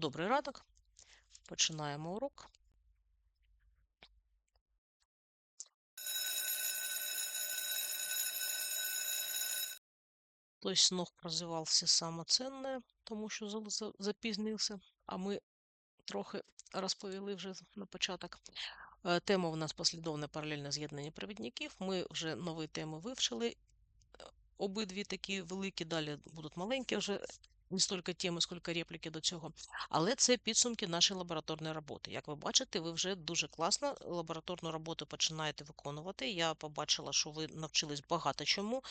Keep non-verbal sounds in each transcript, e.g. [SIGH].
Добрий ранок. Починаємо урок. Хтось ног прозевал все самое тому що за- за- запізнився, а ми трохи розповіли вже на початок. Е, Тема у нас послідовне паралельне з'єднання провідників. Ми вже нові теми вивчили. Е, Обидві такі великі, далі будуть маленькі вже не стільки теми, скільки репліки до цього. Але це підсумки нашої лабораторної роботи. Як ви бачите, ви вже дуже класно лабораторну роботу починаєте виконувати. Я побачила, що ви навчились багато чому.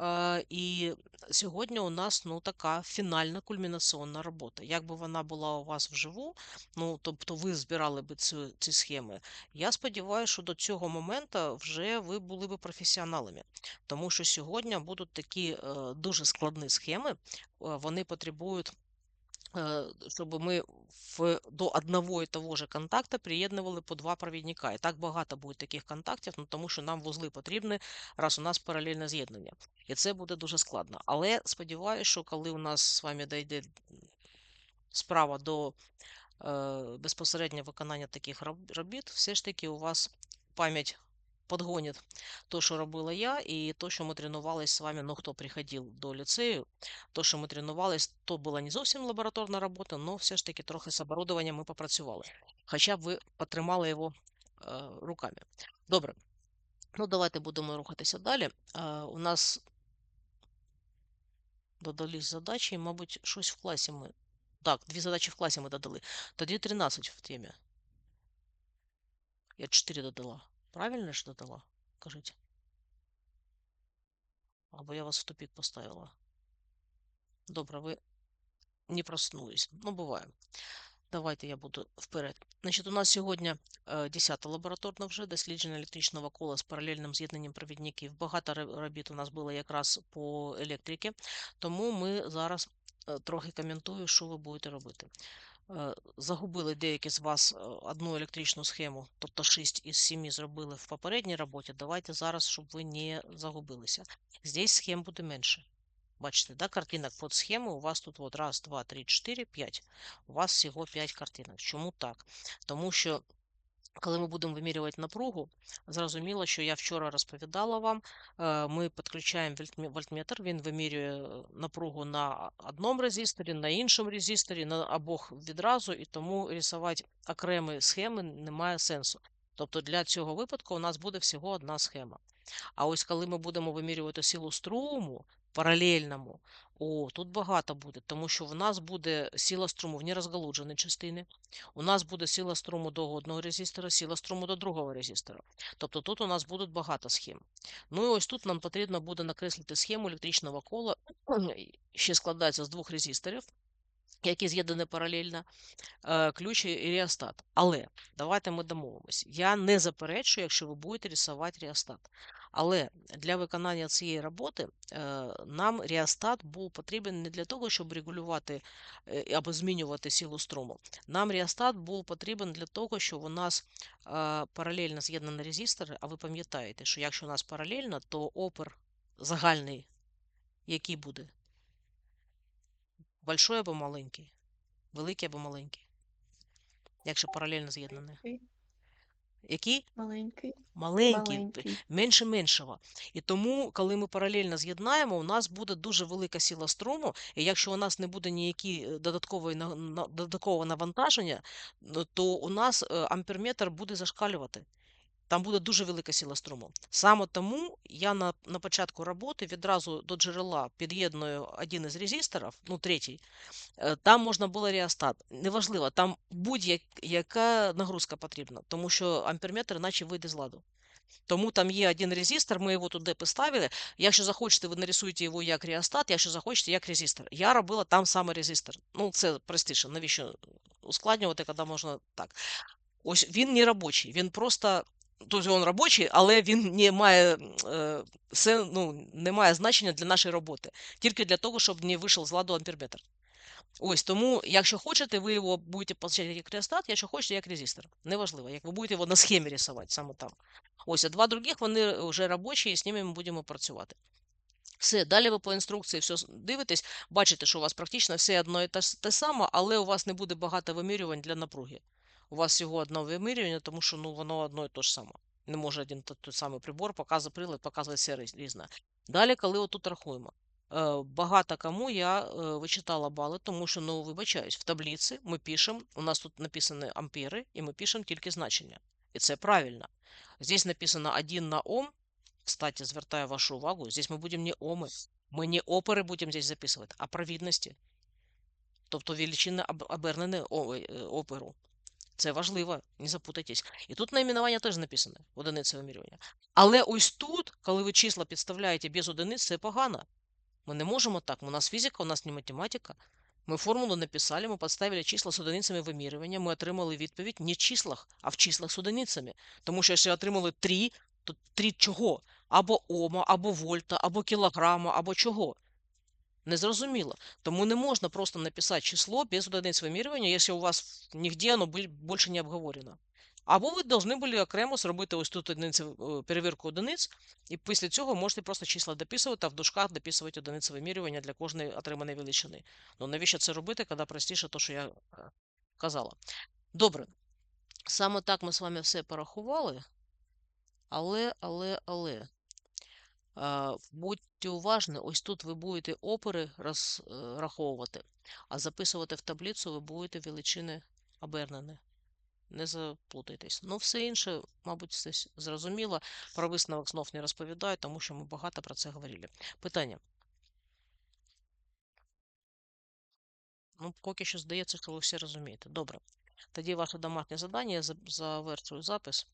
Е, І сьогодні у нас ну така фінальна кульмінаційна робота. Якби вона була у вас вживу, ну тобто ви збирали би цю, ці схеми. Я сподіваюся, що до цього моменту вже ви були би професіоналами, тому що сьогодні будуть такі е, дуже складні схеми. Вони потребують. Щоб ми в, до одного і того же контакта приєднували по два провідника. І так багато буде таких контактів, ну, тому що нам вузли потрібні, раз у нас паралельне з'єднання. І це буде дуже складно. Але сподіваюся, що коли у нас з вами дійде справа до е, безпосереднього виконання таких роб- робіт, все ж таки у вас пам'ять подгонить то, що робила я, і то, що ми тренувались з вами, ну, хто приходив до ліцею, то, що ми тренувались, то була не зовсім лабораторна робота, але все ж таки трохи з оборудованням ми попрацювали. Хоча б ви потримали його е, руками. Добре. Ну, давайте будемо рухатися далі. Е, у нас додались задачі, мабуть, щось в класі ми. Так, дві задачі в класі ми додали. Тоді 13 в темі. Я 4 додала. Правильно ж додала? Кажіть. Або я вас в тупик поставила. Добре, ви не проснулись. Ну, буває. Давайте я буду вперед. Значить, у нас сьогодні 10 лабораторна вже дослідження електричного кола з паралельним з'єднанням провідників. Багато робіт у нас було якраз по електриці, тому ми зараз е, трохи коментую, що ви будете робити. Е, Загубили деякі з вас е, одну електричну схему, тобто 6 із 7 зробили в попередній роботі. Давайте зараз, щоб ви не загубилися. Здесь схем буде менше. Бачите, да, картинок під схему у вас тут от раз, два, три, чотири, п'ять. У вас всього 5 картинок. Чому так? Тому що коли ми будемо вимірювати напругу, зрозуміло, що я вчора розповідала вам, е, ми підключаємо вольтметр, він вимірює е, напругу на одному резисторі, на іншому резисторі, на обох відразу, і тому рисувати окремі схеми немає сенсу. Тобто для цього випадку у нас буде всього одна схема. А ось коли ми будемо вимірювати силу струму паралельному, о, тут багато буде, тому що в нас буде сила струму в нерозгалудженій частині, у нас буде сила струму до одного резистора, сила струму до другого резистора. Тобто тут у нас будуть багато схем. Ну і ось тут нам потрібно буде накреслити схему електричного кола, [CLEARS THROAT] ще складається з двох резисторів, які з'єднані паралельно, е, ключ і реостат. Але давайте ми домовимось. Я не заперечую, якщо ви будете рисувати реостат. Але для виконання цієї роботи е, нам реостат був потрібен не для того, щоб регулювати е, або змінювати силу струму. Нам реостат був потрібен для того, щоб у нас паралельно з'єднані резистори, а ви пам'ятаєте, що якщо у нас паралельно, то опір загальний який буде? Большой або маленький? Великий або маленький? Якщо паралельно з'єднані. Який? Маленький. Маленький, Маленький. менше меншого. І тому, коли ми паралельно з'єднаємо, у нас буде дуже велика сила струму, і якщо у нас не буде ніякі е, додаткової додаткового навантаження, ну, то у нас е, амперметр буде зашкалювати. Там буде дуже велика сила струму. Саме тому я на, на початку роботи відразу до джерела під'єдную один із резисторів, ну третій, Е, Там можна було реостат. Неважливо, там будь-яка нагрузка потрібна, тому що амперметр іначе вийде з ладу. Тому там є один резистор, ми його туди поставили. Якщо захочете, ви нарисуєте його як реостат, якщо захочете, як резистор. Я робила там саме резистор. Ну, це простіше. Навіщо ускладнювати, коли можна так. Ось він не робочий, він просто. Тобто він робочий, але він не має, е, ну, не має значення для нашої роботи. Тільки для того, щоб не вийшов з ладу амперметр. Ось тому, якщо хочете, ви його будете получати як реостат, якщо хочете, як резистор. Неважливо, як ви будете його на схемі рисувати саме там. Ось, а два других вони вже робочі, і з ними ми будемо працювати. Все, далі ви по інструкції все дивитесь, бачите, що у вас практично все одно і те саме, але у вас не буде багато вимірювань для напруги. У вас всього одне вимірювання, тому що ну, воно одно і те ж саме. Не може один той самий прибор показує прилад, показує все різ- різне. Далі, коли отут рахуємо. Е, Багато кому я е, вичитала бали, тому що, ну, вибачаюсь, в таблиці ми пишемо, у нас тут написані ампери, і ми пишемо тільки значення. І це правильно. Здесь написано 1 на Ом, Кстати, звертаю вашу увагу, здесь мы будем не омы, ми не опери будемо здесь записувати, а провідності. Тобто величини об- обернені е, оперу. Це важливо, не запутайтесь. І тут найменування теж написане, одиниця вимірювання. Але ось тут, коли ви числа підставляєте без одиниць, це погано. Ми не можемо так. У нас фізика, у нас не математика. Ми формулу написали, ми підставили числа з одиницями вимірювання, ми отримали відповідь не в числах, а в числах з одиницями. Тому що якщо отримали 3, то 3 чого? Або ома, або вольта, або кілограма, або чого? Незрозуміло. Тому не можна просто написати число без одиниць вимірювання, якщо у вас нігде воно біль- більше не обговорено. Або ви повинні були окремо зробити ось тут одиниці, е, перевірку одиниць, і після цього можете просто числа дописувати, а в дужках дописувати одиниці вимірювання для кожної отриманої величини. Ну навіщо це робити, коли простіше те, що я е, казала. Добре. Саме так ми з вами все порахували. Але, але, але. Будьте уважні, ось тут ви будете опери розраховувати, а записувати в таблицю ви будете величини обернені. Не заплутайтесь. Ну, все інше, мабуть, все зрозуміло. Про висновок знов не розповідаю, тому що ми багато про це говорили. Питання. Ну, поки що здається, що ви все розумієте. Добре. Тоді ваше домашнє завдання, я завершую запис.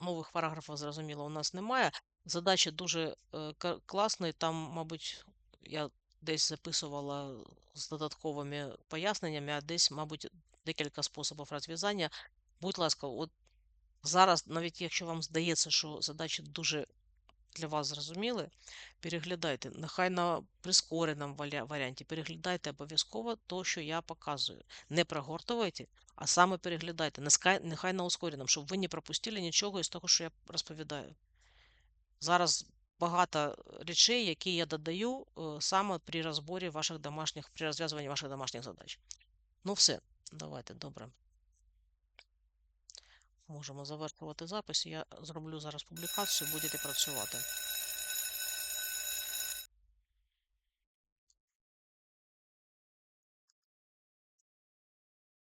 Нових параграфів, зрозуміло, у нас немає. Задача дуже е, класна, там, мабуть, я десь записувала з додатковими поясненнями, а десь, мабуть, декілька способів розв'язання. Будь ласка, от зараз, навіть якщо вам здається, що задача дуже для вас зрозуміли, переглядайте. Нехай на прискореному варіанті переглядайте обов'язково то, що я показую. Не прогортуйте, а саме переглядайте. Нехай, нехай на ускореному, щоб ви не пропустили нічого із того, що я розповідаю. Зараз багато речей, які я додаю е, саме при розборі ваших домашніх, при розв'язуванні ваших домашніх задач. Ну, все, давайте, добре. Можемо завершувати запис. Я зроблю зараз публікацію, будете працювати.